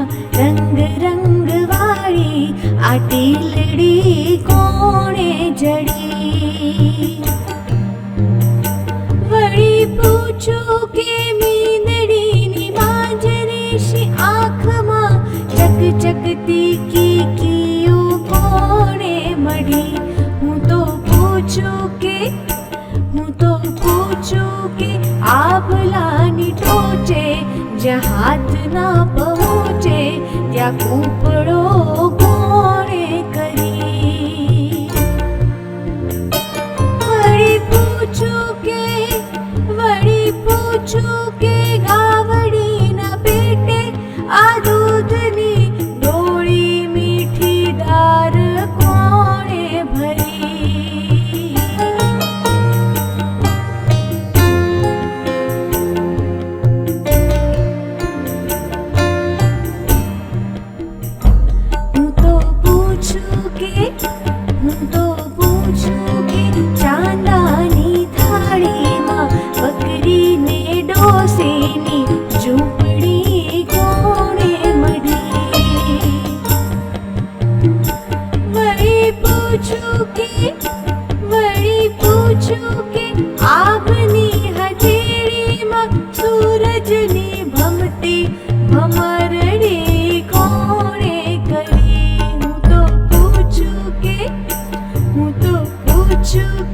रंग रंग वाली आटी लड़ी कोणे जड़ी। वड़ी पूछो के मीनड़ी नी बाजरी शी आँख माँ चक चकती की कियो कोणे मड़ी। हूँ तो पूछो के, हूँ तो पूछो के आप लानी टोचे जहात ना पव ya cumplo.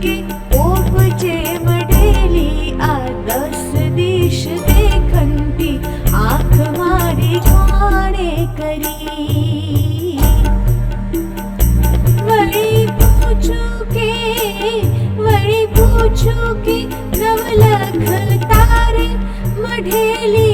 के ओपचे वडेली करी. वळी पूछू के वळी पूछू के नवलख तारे मढेली